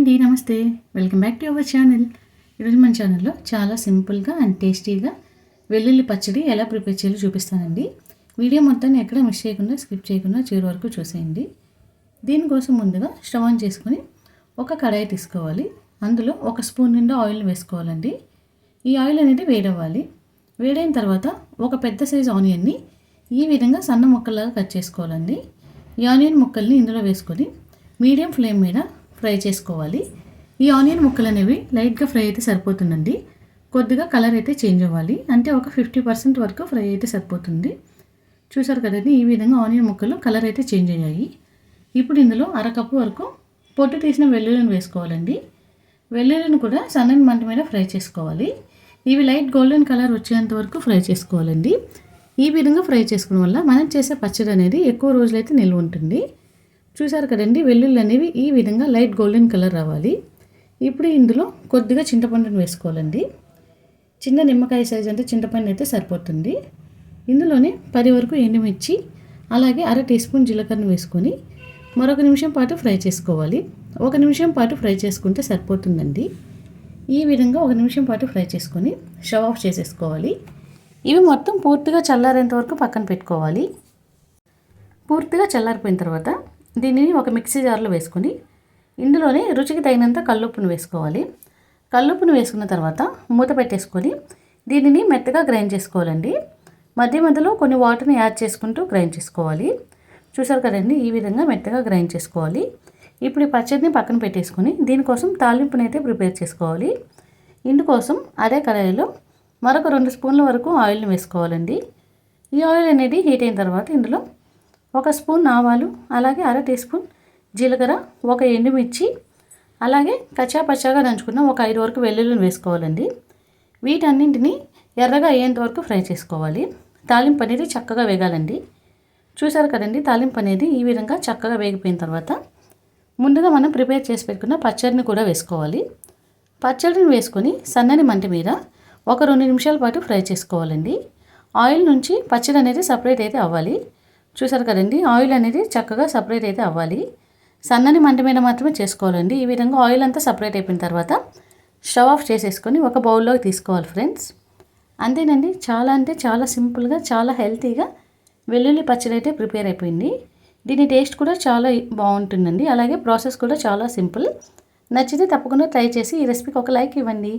అండి నమస్తే. Welcome back to our channel. ఈరోజు మన ఛానల్లో చాలా సింపుల్గా అండ్ టేస్టీగా వెల్లుల్లి పచ్చడి ఎలా ప్రిపేర్ చేయాలో చూపిస్తానండి. వీడియో మొత్తాన్ని ఎక్కడ మిస్ చేయకుండా స్కిప్ చేయకుండా చివరి వరకు చూసేయండి. దీనికోసం ముందుగా స్టవ్ ఆన్ చేసుకొని ఒక కడాయి తీసుకోవాలి. అందులో ఒక స్పూన్ నిండా ఆయిల్ వేసుకోవాలండి. ఈ ఆయిల్ అనేది వేడవ్వాలి. వేడైన తర్వాత ఒక పెద్ద సైజు ఆనియన్ని ఈ విధంగా సన్న ముక్కలాగా కట్ చేసుకోవాలండి. ఈ ఆనియన్ ముక్కల్ని ఇందులో వేసుకొని మీడియం ఫ్లేమ్ మీద ఫ్రై చేసుకోవాలి. ఈ ఆనియన్ ముక్కలు అనేవి లైట్గా ఫ్రై అయితే సరిపోతుందండి. కొద్దిగా కలర్ అయితే చేంజ్ అవ్వాలి. అంటే ఒక ఫిఫ్టీ పర్సెంట్ వరకు ఫ్రై అయితే సరిపోతుంది. చూసారు కదండి ఈ విధంగా ఆనియన్ ముక్కలు కలర్ అయితే చేంజ్ అయ్యాయి. ఇప్పుడు ఇందులో అరకప్పు వరకు పొట్టు తీసిన వెల్లుల్లిని వేసుకోవాలండి. వెల్లుల్లిని కూడా సన్నని మంట మీద ఫ్రై చేసుకోవాలి. ఇవి లైట్ గోల్డెన్ కలర్ వచ్చేంత వరకు ఫ్రై చేసుకోవాలండి. ఈ విధంగా ఫ్రై చేసుకోవడం వల్ల మనం చేసే పచ్చడి అనేది ఎక్కువ రోజులైతే నిల్వ ఉంటుంది. చూసారు కదండి వెల్లుల్లి అనేవి ఈ విధంగా లైట్ గోల్డెన్ కలర్ రావాలి. ఇప్పుడు ఇందులో కొద్దిగా చింతపండును వేసుకోవాలండి. చిన్న నిమ్మకాయ సైజ్ అంటే చింతపండు అయితే సరిపోతుంది. ఇందులోనే పది వరకు ఎండుమిర్చి అలాగే అర టీ స్పూన్ జీలకర్రను వేసుకొని మరొక నిమిషం పాటు ఫ్రై చేసుకోవాలి. ఒక నిమిషం పాటు ఫ్రై చేసుకుంటే సరిపోతుందండి. ఈ విధంగా ఒక నిమిషం పాటు ఫ్రై చేసుకొని షవ్ ఆఫ్ చేసేసుకోవాలి. ఇవి మొత్తం పూర్తిగా చల్లారేంత వరకు పక్కన పెట్టుకోవాలి. పూర్తిగా చల్లారిపోయిన తర్వాత దీనిని ఒక మిక్సీ జార్లో వేసుకొని ఇందులోనే రుచికి తగినంత కల్లుప్పును వేసుకోవాలి. కల్లుప్పును వేసుకున్న తర్వాత మూత పెట్టేసుకొని దీనిని మెత్తగా గ్రైండ్ చేసుకోవాలండి. మధ్య మధ్యలో కొన్ని వాటర్ని యాడ్ చేసుకుంటూ గ్రైండ్ చేసుకోవాలి. చూసారు కదండి ఈ విధంగా మెత్తగా గ్రైండ్ చేసుకోవాలి. ఇప్పుడు ఈ పచ్చడిని పక్కన పెట్టేసుకొని దీనికోసం తాలింపుని అయితే ప్రిపేర్ చేసుకోవాలి. ఇందుకోసం అదే కడాయిలో మరొక రెండు స్పూన్ల వరకు ఆయిల్ని వేసుకోవాలండి. ఈ ఆయిల్ అనేది హీట్ అయిన తర్వాత ఇందులో ఒక స్పూన్ ఆవాలు అలాగే అర టీ స్పూన్ జీలకర్ర ఒక ఎండుమిర్చి అలాగే కచ్చా పచ్చాగా దంచుకున్న ఒక ఐదు వరకు వెల్లుల్లిని వేసుకోవాలండి. వీటన్నింటినీ ఎర్రగా అయ్యేంత వరకు ఫ్రై చేసుకోవాలి. తాలింపు అనేది చక్కగా వేగాలండి. చూసారు కదండి తాలింపు అనేది ఈ విధంగా చక్కగా వేగిపోయిన తర్వాత ముందుగా మనం ప్రిపేర్ చేసి పెట్టుకున్న పచ్చడిని కూడా వేసుకోవాలి. పచ్చడిని వేసుకొని సన్నని మంట మీద ఒక రెండు నిమిషాల పాటు ఫ్రై చేసుకోవాలండి. ఆయిల్ నుంచి పచ్చడి అనేది సపరేట్ అయితే అవ్వాలి. చూసారు కదండి ఆయిల్ అనేది చక్కగా సపరేట్ అయితే అవ్వాలి. సన్నని మంట మీద మాత్రమే చేసుకోవాలండి. ఈ విధంగా ఆయిల్ అంతా సపరేట్ అయిపోయిన తర్వాత స్టవ్ ఆఫ్ చేసేసుకొని ఒక బౌల్లోకి తీసుకోవాలి ఫ్రెండ్స్. అంతేనండి చాలా అంటే చాలా సింపుల్గా చాలా హెల్తీగా వెల్లుల్లి పచ్చడి అయితే ప్రిపేర్ అయిపోయింది. దీని టేస్ట్ కూడా చాలా బాగుంటుందండి. అలాగే ప్రాసెస్ కూడా చాలా సింపుల్. నచ్చితే తప్పకుండా ట్రై చేసి ఈ రెసిపీకి ఒక లైక్ ఇవ్వండి.